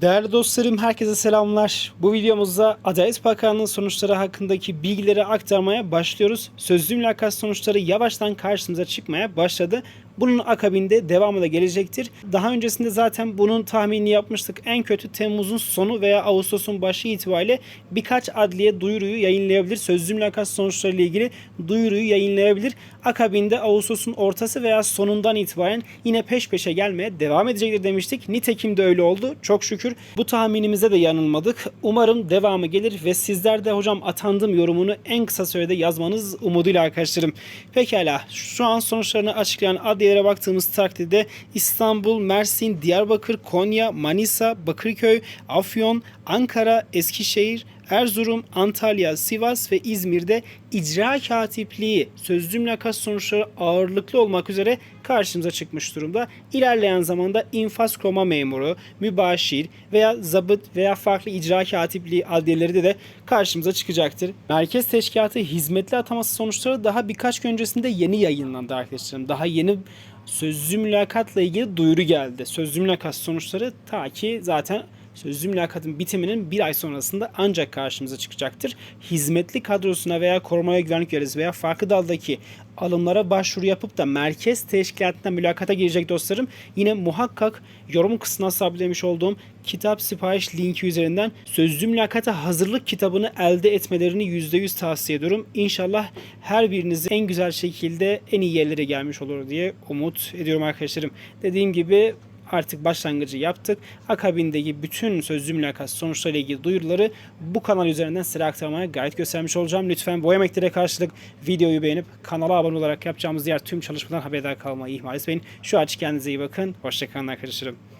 Değerli dostlarım herkese selamlar. Bu videomuzda Adalet Bakanlığı sonuçları hakkındaki bilgileri aktarmaya başlıyoruz. Sözlü mülakat sonuçları yavaştan karşımıza çıkmaya başladı. Bunun akabinde devamı da gelecektir. Daha öncesinde zaten bunun tahminini yapmıştık. En kötü Temmuz'un sonu veya Ağustos'un başı itibariyle birkaç adliye duyuruyu yayınlayabilir. Sözlü mülakat sonuçları ile ilgili duyuruyu yayınlayabilir. Akabinde Ağustos'un ortası veya sonundan itibaren yine peş peşe gelmeye devam edecektir demiştik. Nitekim de öyle oldu. Çok şükür bu tahminimize de yanılmadık. Umarım devamı gelir ve sizler de hocam atandım yorumunu en kısa sürede yazmanız umuduyla arkadaşlarım. Pekala şu an sonuçlarını açıklayan adliyelere baktığımız takdirde İstanbul, Mersin, Diyarbakır, Konya, Manisa, Bakırköy, Afyon, Ankara, Eskişehir, Erzurum, Antalya, Sivas ve İzmir'de icra katipliği sözlü mülakat sonuçları ağırlıklı olmak üzere karşımıza çıkmış durumda. İlerleyen zamanda infaz koma memuru, mübaşir veya zabıt veya farklı icra katipliği adliyeleri de, de karşımıza çıkacaktır. Merkez Teşkilatı hizmetli ataması sonuçları daha birkaç gün öncesinde yeni yayınlandı arkadaşlarım. Daha yeni sözlü mülakatla ilgili duyuru geldi. Sözlü mülakat sonuçları ta ki zaten sözlü mülakatın bitiminin bir ay sonrasında ancak karşımıza çıkacaktır. Hizmetli kadrosuna veya koruma ve güvenlik görevlisi veya farklı daldaki alımlara başvuru yapıp da merkez teşkilatına mülakata girecek dostlarım yine muhakkak yorum kısmına sabitlemiş olduğum kitap sipariş linki üzerinden sözlü mülakata hazırlık kitabını elde etmelerini %100 tavsiye ediyorum. İnşallah her biriniz en güzel şekilde en iyi yerlere gelmiş olur diye umut ediyorum arkadaşlarım. Dediğim gibi artık başlangıcı yaptık. Akabindeki bütün sözlü mülakat sonuçlarıyla ilgili duyuruları bu kanal üzerinden size aktarmaya gayret göstermiş olacağım. Lütfen bu emeklere karşılık videoyu beğenip kanala abone olarak yapacağımız diğer tüm çalışmadan haberdar kalmayı ihmal etmeyin. Şu açık kendinize iyi bakın. Hoşçakalın arkadaşlarım.